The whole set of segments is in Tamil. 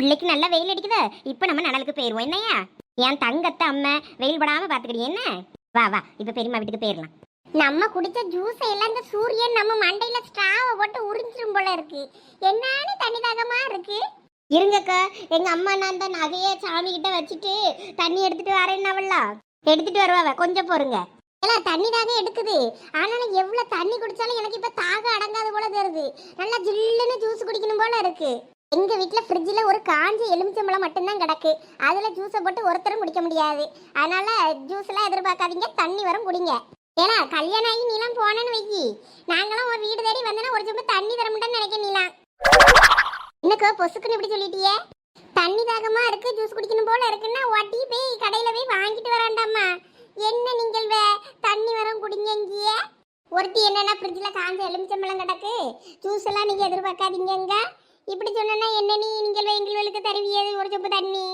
பிள்ளைக்கு நல்லா வெயில் அடிக்குது? இப்போ நம்ம நலலுக்கு போயிடுவோம் என்னையா என் தங்கத்தை அம்மா வெயில் படாமல் பாத்துக்கிடி. என்ன? வா வா இப்போ பெரியம்மா வீட்டுக்கு போயிடலாம் நம்ம குடிச்ச ஜூஸ் எல்லாம் இந்த சூரியன் நம்ம மண்டையில ஸ்ட்ராவை போட்டு உறிஞ்சிரும் போல இருக்கு. என்னன்னு தண்ணி தாகமா இருக்கு? இருங்கக்கா எங்க அம்மா நான் அந்த நகையை சாமி கிட்ட வச்சுட்டு தண்ணி எடுத்துட்டு வரேன்னாவல்ல எடுத்துட்டு வருவாவ கொஞ்சம் பொறுங்க. எல்லாம் தண்ணி தாகம் எடுக்குது. ஆனாலும் எவ்வளவு தண்ணி குடிச்சாலும் எனக்கு இப்ப தாகம் அடங்காத போல தருது நல்லா ஜில்லுன்னு ஜூஸ் குடிக்கணும் போல இருக்கு. எங்கள் வீட்டில் ஃப்ரிட்ஜில் ஒரு காஞ்சி எலுமிச்சம்பழம் மட்டும்தான் கிடக்கு. அதில் ஜூஸை போட்டு ஒருத்தரும் குடிக்க முடியாது. அதனால் ஜூஸ்லாம் எதிர்பார்க்காதீங்க தண்ணி வரும் குடிங்க. ஏன்னா கல்யாணம் ஆகி நீலாம் போனேன்னு வைக்கி நாங்களும் உன் வீடு தேடி வந்தோன்னா ஒரு சொம்பு தண்ணி தர முடியும்னு நினைக்க நீலாம் என்னக்கா பொசுக்குன்னு இப்படி சொல்லிட்டியே? தண்ணி தாகமாக இருக்குது ஜூஸ் குடிக்கணும் போல இருக்குன்னா ஒட்டி போய் கடையில் போய் வாங்கிட்டு வராண்டாம்மா. என்ன நீங்கள் வே? தண்ணி வரும் குடிங்க இங்கேயே. ஒருத்தி என்னென்னா ஃப்ரிட்ஜில் காஞ்ச எலுமிச்சம்பழம் கிடக்கு. ஜூஸ் எல்லாம் நீங்க எதிர்பார்க்காதீங்கங்க இப்படி சொன்னா என்ன நீ நீங்கள் எங்களுக்கு தருவியது ஒரு சொம்பு தண்ணி.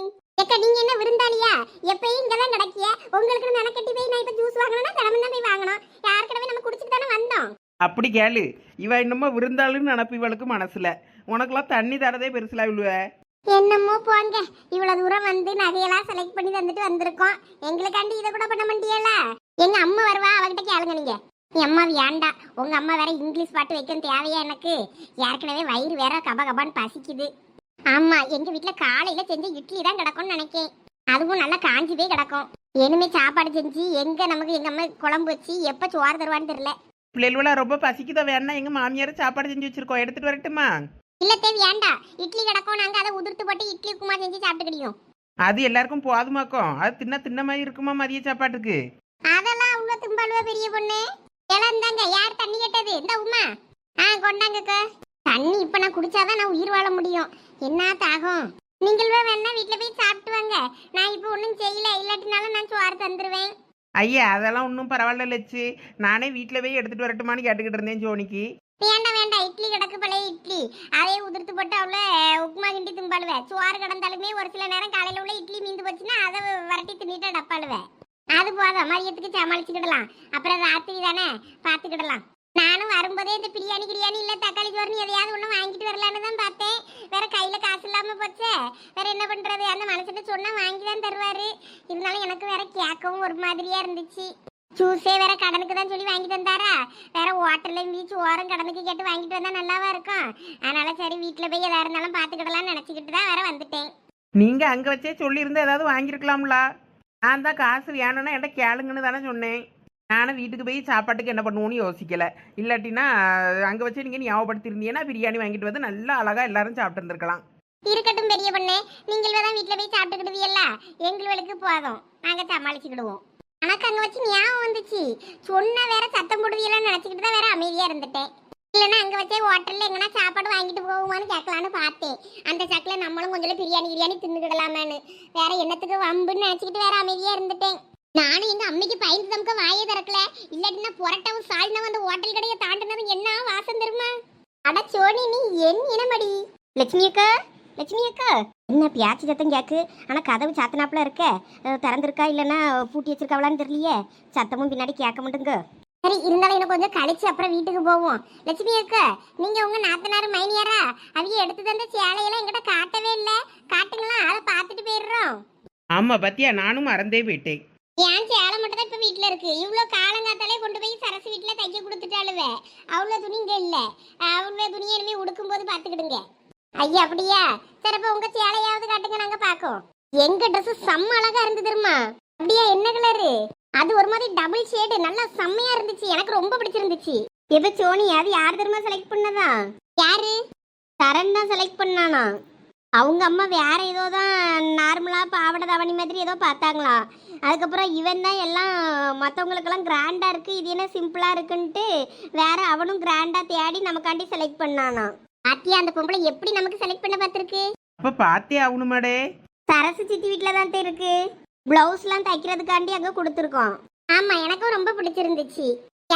ஏக்கா நீங்க என்ன விருந்தாளியா? எப்பயும் இங்க தான் கிடக்கிய உங்களுக்கு மெனக்கட்டி போய் நான் இப்ப ஜூஸ் வாங்கணும்னா தினமும் தான் போய் வாங்கணும். யாருக்கிட்டவே நம்ம குடிச்சிட்டு தானே வந்தோம்? அப்படி கேளு. இவ என்னமோ விருந்தாளுன்னு நினப்பு இவளுக்கு மனசுல. உனக்கெல்லாம் தண்ணி தரதே பெருசுல இவ்வளவ என்னமோ போங்க. இவ்வளவு தூரம் வந்து நகையெல்லாம் செலக்ட் பண்ணி தந்துட்டு வந்திருக்கோம். எங்களுக்காண்டி இதை கூட பண்ண மாட்டியல? எங்க அம்மா வருவா? அவகிட்ட கேளுங்க நீங்க. அம்மா வேண்டா உங்க அம்மா வேற இங்கிலீஷ் பாட்டு வைக்கணும் தேவையா எனக்கு? ஏற்கனவே வயிறு வேற கப கபான்னு பசிக்குது. ஆமா எங்க வீட்ல காலையில செஞ்ச இட்லி தான் கிடக்கும்னு நினைக்கேன். அதுவும் நல்லா காஞ்சி போய் கிடக்கும். இனிமே சாப்பாடு செஞ்சு எங்க நமக்கு எங்க அம்மா குழம்பு வச்சு எப்ப சோறு தருவான்னு தெரியல. பிள்ளைகள ரொம்ப பசிக்குதா வேணா எங்க மாமியார் சாப்பாடு செஞ்சு வச்சிருக்கோம் எடுத்துட்டு வரட்டுமா? இல்ல தேவி வேண்டா. இட்லி கிடக்கும் நாங்க அதை உதிர்த்து போட்டு இட்லி உப்புமா செஞ்சு சாப்பிட்டுக்கிடியோம் அது எல்லாருக்கும் போதுமாக்கும். அது தின்ன தின்ன மாதிரி இருக்குமா மதிய சாப்பாட்டுக்கு? அதெல்லாம் அவ்வளோ திம்பாளுவ பெரிய பொண்ணு. இழந்தாங்க யார் தண்ணி கேட்டது? இந்த உமா. ஆ கொண்டாங்கக்கா. தண்ணி இப்ப நான் குடிச்சாதான் நான் உயிர் வாழ முடியும். என்ன தாகம்? நீங்கள் வேணா வீட்டுல போய் சாப்பிட்டு வாங்க. நான் இப்போ ஒன்றும் செய்யல. இல்லாட்டினாலும் நான் சோறு தந்துருவேன். ஐயா அதெல்லாம் ஒன்றும் பரவாயில்ல லட்சு நானே வீட்டில் போய் எடுத்துட்டு வரட்டுமான்னு கேட்டுக்கிட்டு இருந்தேன் ஜோனிக்கு. வேண்டாம் வேண்டாம் இட்லி கிடக்கு பழைய இட்லி. அதையே உதிர்த்து போட்டு அவ்வளோ உப்புமா கிண்டி திம்பாளுவே. சோறு கிடந்தாலுமே ஒரு சில நேரம் காலையில உள்ள இட்லி மீந்து போச்சுன்னா அதை வரட்டி தின்னுட்டு டப்பாளுவே அது போதும். மதியத்துக்கு சமாளிச்சுக்கிடலாம். அப்புறம் ராத்திரி தானே? பார்த்துக்கிடலாம். நானும் வரும்போதே இந்த பிரியாணி கிரியாணி இல்லை தக்காளி சோறுன்னு எதையாவது ஒன்று வாங்கிட்டு வரலான்னு தான் பார்த்தேன். வேற கையில் காசு இல்லாமல் போச்சே. வேற என்ன பண்ணுறது அந்த மனசுட்டு சொன்னால் வாங்கி தான் தருவார். இருந்தாலும் எனக்கு வேற கேட்கவும் ஒரு மாதிரியா இருந்துச்சு. ஜூஸே வேற கடனுக்கு தான் சொல்லி வாங்கி தந்தாரா? வேற ஹோட்டல்ல இருந்து ஓரம் கடனுக்கு கேட்டு வாங்கிட்டு வந்தா நல்லாவா இருக்கும்? அதனால சரி வீட்டில் போய் எதா இருந்தாலும் பார்த்துக்கிடலாம்னு நினச்சிக்கிட்டு தான் வேற வந்துட்டேன். நீங்கள் அங்கே வச்சே சொல்லியிருந்தா ஏதாவது வாங்கியிருக்கலாம்ல? நான் தான் காசு வேணும்னா என்கிட்ட கேளுங்கன்னு தானே சொன்னேன். நானும் வீட்டுக்கு போய் சாப்பாட்டுக்கு என்ன பண்ணுவோன்னு யோசிக்கல. இல்லாட்டினா அங்கே வச்சு நீங்கள் ஞாபகப்படுத்திருந்தீங்கன்னா பிரியாணி வாங்கிட்டு வந்து நல்லா அழகாக எல்லாரும் சாப்பிட்டு இருந்திருக்கலாம். இருக்கட்டும் பெரிய பொண்ணு. நீங்கள் தான் வீட்டில் போய் சாப்பிட்டுக்கிடுவீல்ல. எங்களுக்கு போதும். நாங்கள் சமாளிச்சுக்கிடுவோம். எனக்கு அங்கே வச்சு ஞாபகம் வந்துச்சு. சொன்னா வேற சத்தம் போடுவீங்களான்னு நினச்சிக்கிட்டு தான் வேற அமைதியாக இருந்துட்டேன். இல்லைன்னா அங்கே வச்சே ஹோட்டலில் எங்கன்னா சாப்பாடு வாங்கிட்டு போகுமான்னு கேட்கலான்னு பார்த்தேன். அந்த சக்கில் நம்மளும் கொஞ்சம் பிரியாணி பிரியாணி தின்னுக்கிடலாமான்னு. வேற என்னத்துக்கு வம்புன்னு நினச்சிக்கிட்டு வேற அமைதியாக இருந்துட்டேன். நானும் எங்கள் அம்மைக்கு பயந்து தமக்க வாயே திறக்கல. இல்லாட்டினா புரட்டவும் சாலினவும் அந்த ஹோட்டல் கடையை தாண்டினது என்ன வாசம் தருமா அட சோனி நீ என் இனமடி. லட்சுமி அக்கா லட்சுமி அக்கா. என்ன பியாச்சி சத்தம் கேட்கு ஆனா கதவு சாத்தனாப்புல இருக்க. திறந்திருக்கா இல்லைன்னா பூட்டி வச்சிருக்காவளான்னு தெரியலையே. சத்தமும் பின்னாடி கேட்க மாட்டேங்க சரி இருந்தாலும் இன்னும் கொஞ்சம் கழிச்சு அப்புறம் வீட்டுக்கு போவோம். லட்சுமி அக்கா நீங்க உங்க நாத்தனார் மைனியாரா? அவங்க எடுத்து தந்த சேலையெல்லாம் எங்கிட்ட காட்டவே இல்லை. காட்டுங்களா அதை பார்த்துட்டு போயிடுறோம். ஆமாம் பத்தியா நானும் மறந்தே போயிட்டேன். ஏன் சேலை மட்டும் தான் இப்ப வீட்ல இருக்கு. இவ்ளோ காலங்காத்தாலே கொண்டு போய் சரசு வீட்ல தைக்க கொடுத்துட்டாளுவே. அவ்வளவு துணி இங்க இல்ல. அவ்வளவு துணி இனிமே உடுக்கும் போது பாத்துக்கிடுங்க ஐயா அப்படியா? சரி அப்ப உங்க சேலையாவது காட்டுங்க நாங்க பாக்கோம் எங்க Dress செம்ம அழகா இருந்து தெரியுமா? அப்படியா என்ன கலரு அது ஒரு மாதிரி டபுள் ஷேடு நல்லா செம்மையா இருந்துச்சு. எனக்கு ரொம்ப பிடிச்சிருந்துச்சு. எது சோனி? அது யார் தெரியுமா செலக்ட் பண்ணதா? யாரு? தரன் தான் செலக்ட் பண்ணானா? அவங்க அம்மா வேற ஏதோ தான் நார்மலா பாவாடை தாவணி மாதிரி ஏதோ பார்த்தாங்களாம் அதுக்கப்புறம் இவன் தான் எல்லாம் மற்றவங்களுக்கெல்லாம் கிராண்டாக இருக்குது இது என்ன சிம்பிளாக இருக்குன்ட்டு வேற அவனும் கிராண்டாக தேடி நமக்காண்டி செலக்ட் பண்ணானாம் பாத்தியா அந்த பொம்பளை எப்படி நமக்கு செலக்ட் பண்ண பார்த்துருக்கு? அப்போ பார்த்தே ஆகணுமாடே சரசு சித்தி வீட்டில் தான் இருக்கு. ப்ளவுஸ்லாம் தைக்கிறதுக்காண்டி அங்கே கொடுத்துருக்கோம். ஆமாம் எனக்கும் ரொம்ப பிடிச்சிருந்துச்சு.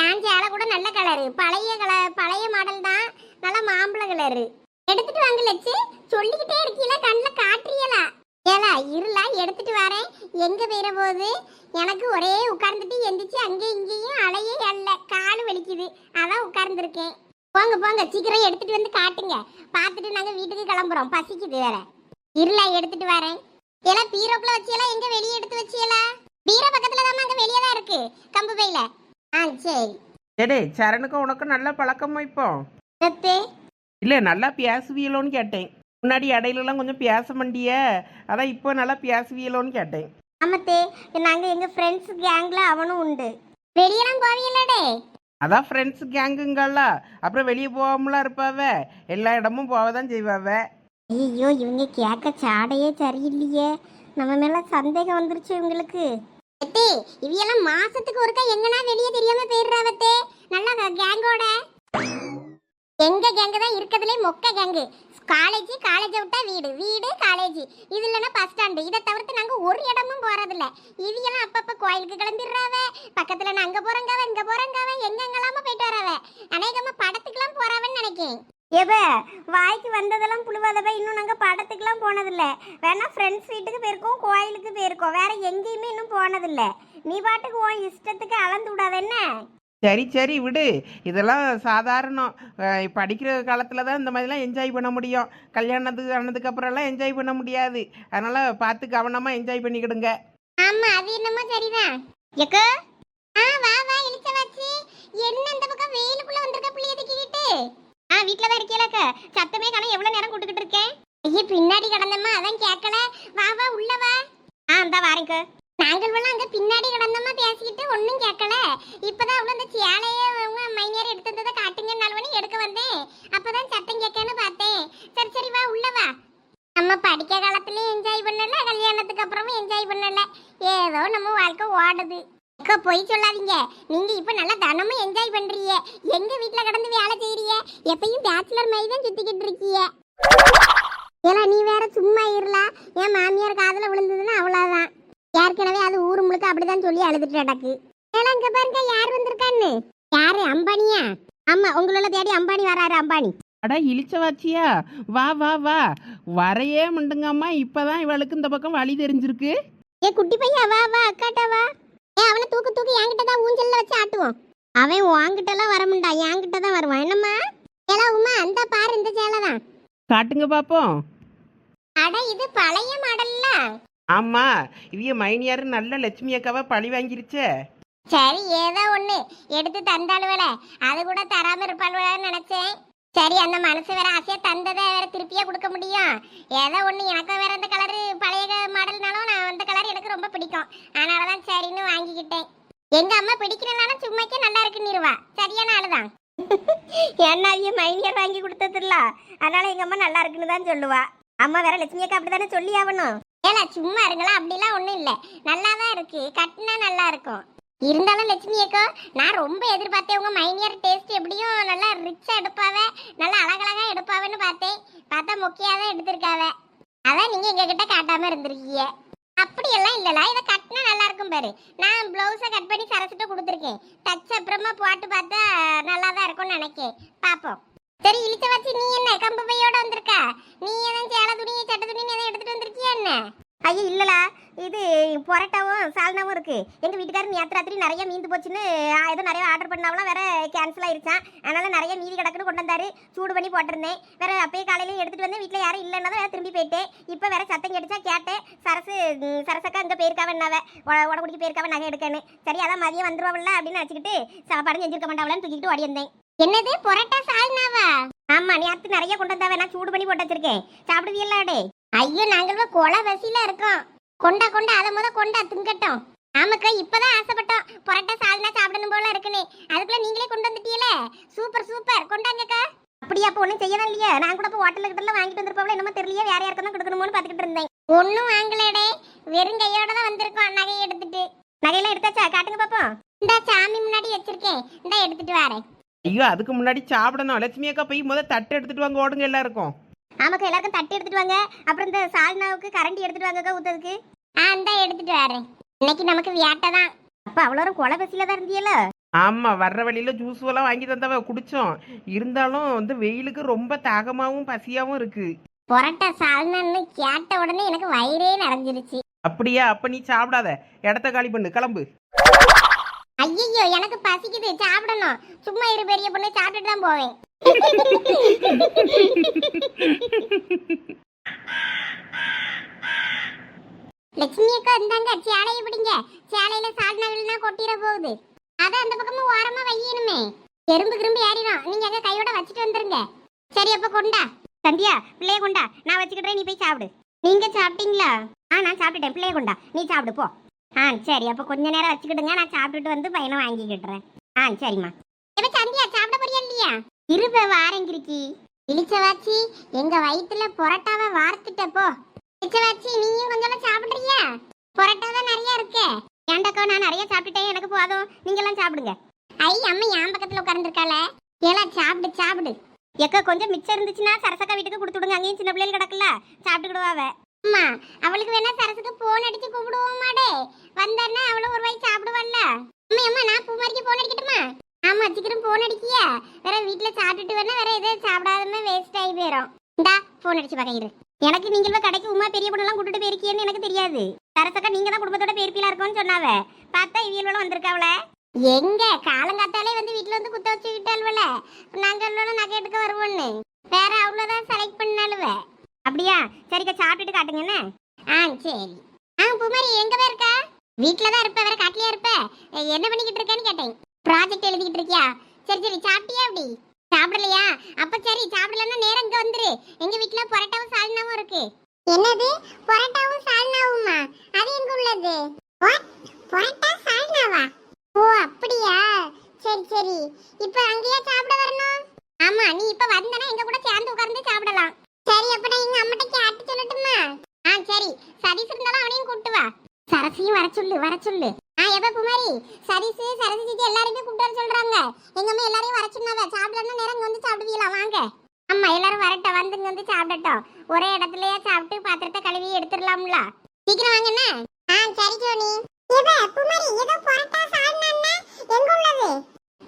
என் சேலை கூட நல்ல கலரு பழைய கலர் பழைய மாடல் தான். நல்ல மாம்பழ கலரு எடுத்துட்டு வாங்க லட்சு சொல்லிக்கிட்டே இருக்கீல கண்ணில் காட்டுறீங்களா ஏலா இருளா எடுத்துட்டு வரேன். எங்க போயிட போகுது? எனக்கு ஒரே உட்கார்ந்துட்டு எந்திரிச்சு அங்கேயும் இங்கேயும் அலையே அல்ல காலு வலிக்குது. அதான் உட்கார்ந்துருக்கேன். போங்க போங்க. சீக்கிரம் எடுத்துட்டு வந்து காட்டுங்க. பார்த்துட்டு நாங்கள் வீட்டுக்கு கிளம்புறோம். பசிக்குது வேற. இருல எடுத்துட்டு வரேன். எல்லாம் பீரோக்குள்ள வச்சியெல்லாம் எங்க வெளியே எடுத்து வச்சியலா பீரோ பக்கத்துல தான் அங்க வெளியே தான் இருக்கு கம்பு பையில. ஆ சரி. டேடே சரணுக்கும் உனக்கும் நல்ல பழக்கமா இப்போ? அத்தே இல்லை நல்லா பேசுவியலோன்னு கேட்டேன். முன்னாடி இடையிலலாம் கொஞ்சம் பேச மாட்டிய அதான் இப்போ நல்லா பேசுவியலோன்னு கேட்டேன். ஆமத்தே நாங்க எங்க ஃப்ரெண்ட்ஸ் கேங்ல அவனும் உண்டு. வெளியெல்லாம் போவீங்களடே அதான் ஃப்ரெண்ட்ஸ் கேங்குங்கல்ல அப்புறம் வெளியே போகாமலாம் இருப்பாவ. எல்லா இடமும் போக தான் செய்வாவ. ஐயோ இவங்க கேட்க சாடையே சரியில்லையே. நம்ம மேல சந்தேகம் வந்துருச்சு இவங்களுக்கு. எத்தே இவையெல்லாம் மாசத்துக்கு ஒருக்கா எங்கனா வெளியே தெரியாம போயிடுறாவத்தே நல்லா கேங்கோட. எங்க கேங்க தான் இருக்கிறதுலே மொக்க கேங்கு. காலேஜ் காலேஜை விட்டா வீடு வீடு காலேஜ். இது இல்லைன்னா பஸ் ஸ்டாண்டு. இதை தவிர்த்து நாங்க ஒரு இடமும் போறதில்ல. இவையெல்லாம் அப்பப்ப கோயிலுக்கு கிளம்பிடுறாவ. பக்கத்துல நான் அங்க போறங்காவ இங்க போறங்காவ எங்கெங்கெல்லாம போயிட்டு வராவ. அநேகமா படத்துக்குலாம் போறாவன்னு நினைக்கேன். எவ வாய்க்கு வந்ததெல்லாம் புழுவாதவ இன்னும் நாங்க படத்துக்குலாம் போனதில்ல. வேணா ஃப்ரெண்ட்ஸ் வீட்டுக்கு போயிருக்கோம் கோயிலுக்கு போயிருக்கோம். வேற எங்கேயுமே இன்னும் போனதில்ல. நீ பாட்டுக்கு உன் இஷ்டத்துக்கு அளந்து விடாத என்ன? சரி சரி விடு. இதெல்லாம் சாதாரணம். அஹ் படிக்கிற காலத்தில் தான் இந்த மாதிரிலாம் என்ஜாய் பண்ண முடியும். கல்யாணத்துக்கு ஆனதுக்கு அப்புறம்லாம் என்ஜாய் பண்ண முடியாது. அதனால் பார்த்து கவனமாக என்ஜாய் பண்ணிக்கிடுங்க. ஆமா அது என்னமோ சரிதான். எக்கோ? ஆ வா வா இழுச்ச வச்சு என்ன இந்த பக்கம் வெயிலுக்குள்ள வந்திருக்க புள்ளிய தூக்கிக்கிட்டு? ஆ வீட்ல தான் இருக்கீங்களாக்க சத்தமே காணோம். எவ்வளவு நேரம் கூட்டுக்கிட்டு இருக்கேன்? ஐயே பின்னாடி கிடந்தம்மா. அதான் கேட்கல வா வா உள்ள வா. ஆ இந்தா வாரேங்க நாங்கள் எல்லாம் அங்கே பின்னாடி கிடந்தம்மா பேசிக்கிட்டு ஒன்றும் கேட்கல இப்பதான் அவ்வளோ அந்த சேலையை அவங்க மைனியார் எடுத்து வந்ததை காட்டுங்கன்னு எடுக்க வந்தேன். அப்பதான் சத்தம் கேட்கன்னு பார்த்தேன். சரி சரி வா உள்ள வா. நம்ம படிக்க காலத்துலயும் என்ஜாய் பண்ணல கல்யாணத்துக்கு அப்புறமும் என்ஜாய் பண்ணல. ஏதோ நம்ம வாழ்க்கை ஓடுது. அக்கா பொய் சொல்லாதீங்க. நீங்க இப்ப நல்லா தனமும் என்ஜாய் பண்றீங்க. எங்க வீட்ல கடந்து வேலை செய்றீங்க? எப்பயும் பேச்சுலர் மாதிரி தான் சுத்திக்கிட்டு இருக்கீங்க. ஏலா நீ வேற சும்மா இருலா என் மாமியார் காதுல விழுந்ததுன்னா அவ்வளவுதான். ஏற்கனவே அது ஊரு முழுக்க அப்படிதான் சொல்லி அழுதுட்டு அடக்கு ஏலா இங்க பாருங்க யார் வந்திருக்கான்னு? யாரு? அம்பானியா? ஆமா உங்களோட தேடி அம்பானி வராரு அம்பானி. அடா இழிச்சவாச்சியா வா வா வா. வரையே முண்டுங்கம்மா. இப்பதான் இவளுக்கு இந்த பக்கம் வழி தெரிஞ்சிருக்கு. ஏ குட்டி பையா வா வா அக்காட்டா வா. ஏ அவனை தூக்கு தூக்கு என்கிட்ட தான் ஊஞ்சல்ல வச்சு ஆட்டுவோம் அவன் உன்கிட்ட எல்லாம் வர முடியா என்கிட்ட தான் வருவான். என்னம்மா? ஏலா உமா அந்த பாரு இந்த சேலை தான் காட்டுங்க பாப்போம். அட இது பழைய மாடல்ல. ஆமா இவிய மைனியாரு நல்ல லட்சுமி அக்காவை பழி வாங்கிருச்சே. சரி ஏதோ ஒண்ணு எடுத்து தந்தாளுவல அது கூட தராம இருப்பாளுவலன்னு நினைச்சேன். சரி அந்த மனசு வேற ஆசையா தந்ததை வேற திருப்பியா கொடுக்க முடியும். ஏதோ ஒண்ணு எனக்கும் வேற இந்த கலரு பழைய மாடல்னாலும் நான் அந்த கலர் எனக்கு ரொம்ப பிடிக்கும். அதனாலதான் சரின்னு வாங்கிக்கிட்டேன். எங்க அம்மா பிடிக்கிறனாலும் சும்மாக்கே நல்லா இருக்கு நிறுவா சரியான ஆளுதான். என்ன அவிய மைனியர் வாங்கி கொடுத்ததில்ல அதனால எங்க அம்மா நல்லா இருக்குன்னு தான் சொல்லுவா. அம்மா வேற லட்சுமி அக்கா அப்படிதானே சொல்லி ஆகணும் ஏல சும்மா இருங்களா அப்படிலாம் ஒண்ணும் இல்ல. நல்லா தான் இருக்கு. கட்டினா நல்லா இருக்கும். இருந்தாலும் லட்சுமி அக்கா நான் ரொம்ப எதிர்பார்த்தேன். உங்கள் மைனியர் டேஸ்ட் எப்படியும் நல்லா ரிச்சாக எடுப்பாவ நல்லா அழகழகாக எடுப்பாவன்னு பார்த்தேன். பார்த்தா முக்கியாக தான் எடுத்திருக்காவ. அதான் நீங்கள் எங்ககிட்ட காட்டாமல் இருந்திருக்கீங்க. அப்படியெல்லாம் இல்லல இதை கட்டினா நல்லா இருக்கும் பாரு. நான் ப்ளவுஸை கட் பண்ணி சரசிட்டு கொடுத்துருக்கேன். டச் அப்புறமா போட்டு பார்த்தா நல்லா தான் இருக்கும்னு நினைக்கேன். பார்ப்போம். சரி இழுத்து வச்சு நீ என்ன கம்பு பையோட வந்திருக்க? நீ எதுவும் சேலை துணி சட்ட துணி எதுவும் எடுத்துகிட்டு வந்திருக்கியா என்ன? ஐயோ இல்லலா இது பொரட்டாவும் சால்னாவும் இருக்கு. எங்க வீட்டுக்காரர் நேற்று ராத்திரி நிறைய மீந்து போச்சுன்னு ஏதோ நிறைய ஆர்டர் பண்ணாவலாம் வேற கேன்சல் ஆயிருச்சான் அதனால நிறைய மீதி கிடக்குன்னு கொண்டு வந்தாரு. சூடு பண்ணி போட்டிருந்தேன். வேற அப்பயே காலையில எடுத்துட்டு வந்து வீட்டுல யாரும் இல்லைன்னா வேற திரும்பி போயிட்டேன். இப்போ வேற சத்தம் கேட்டுச்சா கேட்டேன். சரசு சரசக்கா இங்க போயிருக்காவ என்னாவ? உடம்புடிக்கு போயிருக்காவ நகை எடுக்கன்னு. சரி அதான் மதியம் வந்துருவாள்ல அப்படின்னு நினச்சிக்கிட்டு சாப்பாடு செஞ்சிருக்க மாட்டாவலன்னு தூக்கிட்டு ஓடி வந்தேன். என்னது பொரட்டா சால்னாவா? ஆமா நேத்து நிறைய கொண்டு வந்தாவ. நான் சூடு பண்ணி போட்டு வச்சிருக்கேன். சாப்பிடுவீங்களாடே ஐயோ நாங்களும் கொலை வசியில இருக்கோம். கொண்டா கொண்டா அதை முத கொண்டா திங்கட்டும். ஆமாக்கா இப்பதான் ஆசைப்பட்டோம். பரோட்டா சால்னா சாப்பிடணும் போல இருக்குன்னு. அதுக்குள்ள நீங்களே கொண்டு வந்துட்டீல சூப்பர் சூப்பர். கொண்டாங்கக்கா. அப்படியா அப்போ ஒன்றும் செய்யணும் இல்லையா? நான் கூட இப்போ ஹோட்டலுக்கு கிட்ட வாங்கிட்டு வந்திருப்போம்ல. என்னமோ தெரியல வேற யாருக்கும் தான் கொடுக்கணுமோன்னு பார்த்துக்கிட்டு இருந்தேன். ஒன்றும் வாங்கலடே. வெறும் கையோட தான் வந்திருக்கோம் நகையை எடுத்துட்டு. நகையெல்லாம் எடுத்தாச்சா? காட்டுங்க பாப்போம். இந்த சாமி முன்னாடி வச்சிருக்கேன். இந்த எடுத்துட்டு வரேன். ஐயோ அதுக்கு முன்னாடி சாப்பிடணும். லட்சுமி அக்கா போய் முத தட்டு எடுத்துட்டு வாங்க. ஓடுங்க எல்லாருக்கும். ஆமாக்கா எல்லாருக்கும் தட்டு எடுத்துட்டு வாங்க. அப்புறம் இந்த சால்னாவுக்கு கரண்டி எடுத்துட்டு வாங்கக்கா ஊத்துறதுக்கு ஆ இந்த எடுத்துட்டு வரேன். இன்னைக்கு நமக்கு வியாட்டை தான். அப்ப அவ்வளோ கொலை பசியில தான் இருந்தியல ஆமா வர்ற வழியில ஜூஸ் எல்லாம் வாங்கி தந்தவ குடிச்சோம். இருந்தாலும் வந்து வெயிலுக்கு ரொம்ப தாகமாவும் பசியாவும் இருக்கு. பொரட்டா சால்னான்னு கேட்ட உடனே எனக்கு வயிறே நிறைஞ்சிருச்சு. அப்படியா? அப்ப நீ சாப்பிடாத. இடத்த காலி பண்ணு. கிளம்பு. ஐயோ எனக்கு பசிக்குது. சாப்பிடணும். சும்மா இரு பெரிய பொண்ணு. சாப்பிட்டுட்டு தான் போவேன். லட்சுமி அக்கா இருந்தாங்க சேலையை பிடிங்க. சேலையில சால்னா விழுனா கொட்டிட போகுது. அத அந்த பக்கமா ஓரமா வையணுமே. எறும்பு கிரும்பு ஏறிடும். நீங்க அங்க கையோட வச்சுட்டு வந்துருங்க. சரி அப்ப கொண்டா. சந்தியா பிள்ளைய கொண்டா. நான் வச்சுக்கிட்டேன். நீ போய் சாப்பிடு. நீங்க சாப்பிட்டீங்களா? ஆ நான் சாப்பிட்டுட்டேன். பிள்ளைய கொண்டா. நீ சாப்பிடு போ. ஆ சரி அப்ப கொஞ்ச நேரம் வச்சுக்கிடுங்க. நான் சாப்பிட்டுட்டு வந்து பையனை வாங்கிக்கிட்டுறேன். ஆ சரிம்மா. இப்ப சந்தியா சாப்பிட போறியா இல்லையா? இருப்ப வாரங்கிருக்கி இளிச்சவாச்சி எங்க வயித்துல பொரட்டாவை வார்த்துட்டப்போ இளிச்சவாச்சி நீயும் கொஞ்சம் சாப்பிடுறியா? பொரட்டா தான் நிறைய இருக்கு. ஏண்டாக்கா நான் நிறைய சாப்பிட்டுட்டேன். எனக்கு போதும். நீங்க எல்லாம் சாப்பிடுங்க. ஐ அம்மா என் பக்கத்துல உட்கார்ந்துருக்காள. எல்லாம் சாப்பிடு சாப்பிடு. எக்க கொஞ்சம் மிச்சம் இருந்துச்சுன்னா சரசக்கா வீட்டுக்கு கொடுத்து விடுங்க. அங்கேயும் சின்ன பிள்ளைகள் கிடக்குல்ல. சாப்பிட்டுக்கிடுவாவ அம்மா அவளுக்கு வேணா சரசுக்கு போன் அடிச்சு கூப்பிடுவோமாடே வந்தான்னா அவளும் ஒரு வாய் சாப்பிடுவாள்ல? அம்மா அம்மா நான் பூ மாதிரிக்கு போன் அடிக்கட்டுமா? ஆமா சீக்கிரம் போன் அடிக்கிய. வேற வீட்டுல சாப்பிட்டுட்டு வேணா வேற எதுவும் சாப்பிடாதுன்னு வேஸ்ட் ஆகி போயிடும் இந்தா போன் அடிச்சு பகையிரு எனக்கு நீங்களும் கடைக்கு உமா பெரிய பொண்ணெல்லாம் கூட்டிட்டு போயிருக்கியன்னு எனக்கு தெரியாது. தரசக்கா நீங்க தான் குடும்பத்தோட பேர்ப்பிலா இருக்கும்னு சொன்னாவ. பார்த்தா இவியல்வெல்லாம் வந்திருக்காவல எங்க? காலங்காத்தாலே வந்து வீட்டுல வந்து குத்த வச்சு விட்டாள்வல நாங்க நகை எடுக்க வருவோம்னு வேற அவ்வளவுதான் செலக்ட் பண்ணாலுவ அப்படியா? சரிக்கா சாப்பிட்டுட்டு காட்டுங்கண்ணே ஆ சரி. ஆ புமாரி எங்க பேர் இருக்கா? வீட்டில் தான் இருப்ப வேற காட்டிலே இருப்ப? என்ன பண்ணிக்கிட்டு இருக்கேன்னு கேட்டேன். ப்ராஜெக்ட் எழுதிக்கிட்டு இருக்கியா? சரி சரி சாப்பிட்டியா அப்படி சாப்பிடலையா? அப்ப சரி சாப்பிடலன்னா நேரம் இங்க வந்துரு. எங்க வீட்டுல பரோட்டாவும் சால்னாவும் இருக்கு. என்னது? பரோட்டாவும் சால்னாவுமா? அது எங்க உள்ளது? பரோட்டா சால்னாவா? ஓ அப்படியா? சரி சரி. இப்ப அங்கேயே சாப்பிட வரணும்? ஆமா நீ இப்ப வந்தனா எங்க கூட சேர்ந்து உட்கார்ந்து சாப்பிடலாம். சரி அப்ப நான் எங்க அம்மாட்ட கேட்டு சொல்லட்டுமா? ஆ சரி சதீஷ் இருந்தாலும் அவனையும் கூட்டு வா சரசியும் வர சொல்லு வர சொல்லு. ஆ எப்ப குமாரி? சதீஷ் சரசி சித்தி எல்லாரையுமே கூப்பிட்டு வர சொல்றாங்க. எங்க அம்மா எல்லாரையும் வர சொன்னாங்க சாப்பிடலாம் நேரம் வந்து சாப்பிடுவீங்களா? வாங்க. ஆமா எல்லாரும் வரட்டும். வந்துங்க வந்து சாப்பிடட்டும். ஒரே இடத்துலயே சாப்பிட்டு பாத்திரத்தை கழுவி எடுத்துடலாம்ல. சீக்கிரம் வாங்கண்ணே ஆ சரி சோனி. இவ குமாரி ஏதோ பரோட்டா சால்னா எங்க உள்ளது?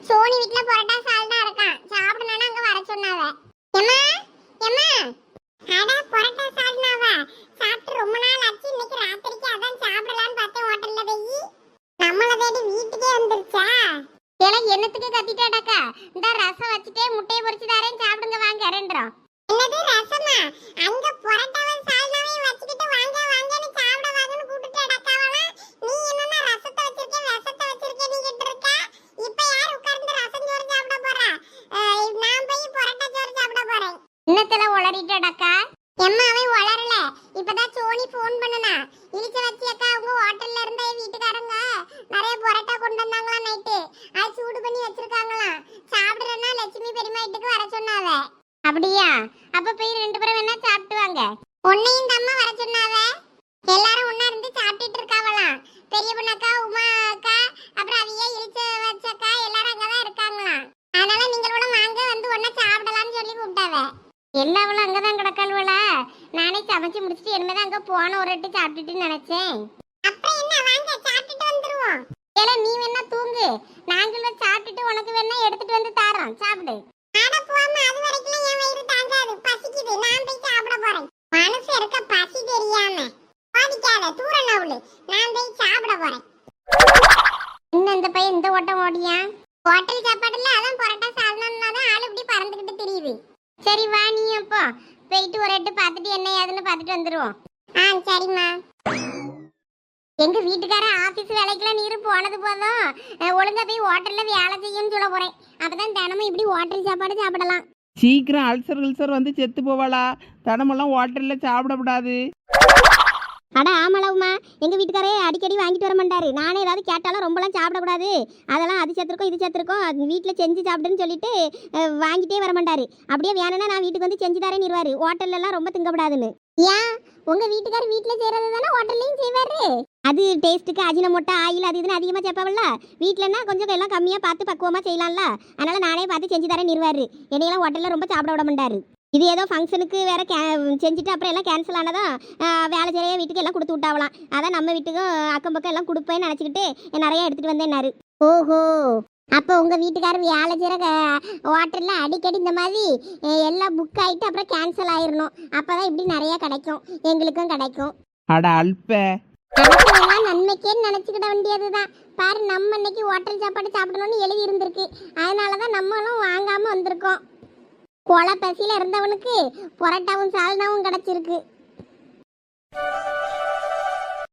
சோனி வீட்ல பரோட்டா சால்னா இருக்கான். சாப்பிடணும்னா அங்க வர சொன்னாவ. எம்மா எம்மா அட பரோட்டா சால்னாவா சாப்பிட்டு ரொம்ப நாள் ஆச்சு இன்னைக்கு ராத்திரிக்கு அதான் சாப்பிடலாம்னு பார்த்தேன் ஹோட்டல்ல போய் நம்மள தேடி வீட்டுக்கே வந்துருச்சா எனக்கு என்னத்துக்கு கத்திட்டாடாக்கா இந்த ரசம் வச்சுட்டே முட்டையை பொரிச்சு தரேன் சாப்பிடுங்க வாங்க ரெண்டரும் என்னது ரசமா அங்க பரோட்டாவும் சால்னாவையும் வச்சுக்கிட்டு வாங்க வாங்கன்னு சாப்பிட வாங்கன்னு கூப்பிட்டுட்டாடாக்காவலாம் நீ என்னன்னா ரசத்தை வச்சிருக்க விஷத்தை வச்சிருக்க நீ கிட்ட இருக்க இப்ப யார் உட்கார்ந்து ரசம் சோறு சாப்பிட போறா அஹ் நான் போய் பரோட்டா சோறு சாப்பிட போறேன் இன்னத்துல உளறிட்டடக்கா எம்மா அவன் வளரல. இப்பதான் சோனி ஃபோன் பண்ணனா. இழிச்ச வச்சி அக்கா அவங்க ஹோட்டல்ல இருந்த வீட்டுக்காரங்க நிறைய பரோட்டா கொண்டு வந்தாங்களா நைட்டு அது சூடு பண்ணி வச்சிருக்காங்களாம். சாப்பிடுறேன்னா லட்சுமி பெருமா வீட்டுக்கு வர சொன்னாவ. அப்படியா? அப்ப போய் ரெண்டு பேரும் வேணா சாப்பிட்டு வாங்க. உன்னையும் தம்மா வர சொன்னாவ? எல்லாரும் ஒன்னா இருந்து சாப்பிட்டுட்டு இருக்காவலாம் பெரிய பொண்ணக்கா உமா அக்கா அப்புறம் அவிய இழிச்ச வச்சக்கா எல்லாரும் அங்கதான் இருக்காங்களாம். அதனால நீங்களோட வாங்க வந்து ஒன்னா சாப்பிடலாம்னு சொல்லி கூப்பிட்டாவ. எல்லாவளும் அங்கதான் கிடக்காளுவலா நானே சமைச்சு முடிச்சிட்டு இனிமேதான் அங்க போன ஒரு எட்டு சாப்பிட்டுட்டு நினைச்சேன். அப்புறம் என்ன? வாங்க சாப்பிட்டுட்டு வந்துருவோம். ஏல நீ வேணா தூங்கு. நாங்களும் சாப்பிட்டுட்டு உனக்கு வேணா எடுத்துட்டு வந்து தாரோம். சாப்பிடு. அட போம்மா அது வரைக்கும் என் வயிறு தாங்காது. பசிக்குது. நான் போய் சாப்பிட போறேன். மனசு இருக்க பசி தெரியாம. பாதிக்காத தூர நவுளு நான் போய் சாப்பிட போறேன். இன்னும் இந்த பையன் இந்த ஓட்டம் ஓடியா? ஹோட்டல் சாப்பாடுல அதான் பரோட்டா சால்னா தான் ஆளு இப்படி பறந்துகிட்டு தெரியுது சரி வா நீ அப்போ. போயிட்டு ஒரு எட்டு பார்த்துட்டு என்ன ஏதுன்னு பார்த்துட்டு வந்துடுவோம் ஆ சரிம்மா. எங்க வீட்டுக்கார ஆபீஸ் வேலைக்கெல்லாம் நீர் போனது போதும். ஒழுங்கா போய் ஹோட்டல்ல வேலை செய்யும்னு சொல்ல போறேன். அப்பதான் தினமும் இப்படி ஹோட்டல் சாப்பாடு சாப்பிடலாம். சீக்கிரம் அல்சர் உல்சர் வந்து செத்து போவாளா? தடமெல்லாம் ஹோட்டலில் சாப்பிடக்கூடாது. அட ஆமாலவுமா எங்க வீட்டுக்காரே அடிக்கடி வாங்கிட்டு வர மாட்டாரு. நானே ஏதாவது கேட்டாலும் ரொம்பலாம் சாப்பிடக்கூடாது. அதெல்லாம் அது சேர்த்துருக்கோம் இது சேர்த்துருக்கோம். வீட்டில் செஞ்சு சாப்பிடுன்னு சொல்லிட்டு வாங்கிட்டே வர மாட்டாரு. அப்படியே வேணும்னா நான் வீட்டுக்கு வந்து செஞ்சு தரேன் இருவாரு. ஹோட்டல்லாம் ரொம்ப திங்கப்படாதுன்னு. ஏன்? உங்க வீட்டுக்காரர் வீட்டில் செய்யறது தானே ஹோட்டல்லையும் செய்வாரு? அது டேஸ்ட்டுக்கு அஜினமோட்டா ஆயில் அது இதுன்னு அதிகமாக சேர்ப்பாவில்ல. வீட்டிலன்னா கொஞ்சம் எல்லாம் கம்மியாக பார்த்து பக்குவமாக செய்யலாம்ல. அதனால நானே பார்த்து செஞ்சு தரேன் இருவாரு. என்னையெல்லாம் ஹோட்டலில் ரொம்ப சாப்பிட விட மாட்டாரு. இது ஏதோ ஃபங்க்ஷனுக்கு வேற கே செஞ்சுட்டு அப்புறம் எல்லாம் கேன்சல் ஆனதான் வேலை செய்ய வீட்டுக்கு எல்லாம் கொடுத்து விட்டாவலாம். அதான் நம்ம வீட்டுக்கும் அக்கம் பக்கம் எல்லாம் கொடுப்பேன்னு நினச்சிக்கிட்டு நிறைய எடுத்துகிட்டு வந்தேன்னாரு. ஓஹோ. அப்போ உங்கள் வீட்டுக்காரர் வேலை செய்கிற ஹோட்டலில் அடிக்கடி இந்த மாதிரி எல்லாம் புக் ஆகிட்டு அப்புறம் கேன்சல் ஆயிடணும் அப்போ தான் இப்படி நிறைய கிடைக்கும். எங்களுக்கும் கிடைக்கும். அட அல்ப. நன்மைக்கேன்னு நினச்சிக்கிட வேண்டியதுதான். பாரு நம்ம இன்னைக்கு ஹோட்டல் சாப்பாடு சாப்பிடணும்னு எழுதி இருந்திருக்கு. அதனால தான் நம்மளும் வாங்காமல் வந்திருக்கோம். கொலை பசியில் இருந்தவனுக்கு பொரட்டாவும் சால்னாவும் கிடைச்சிருக்கு.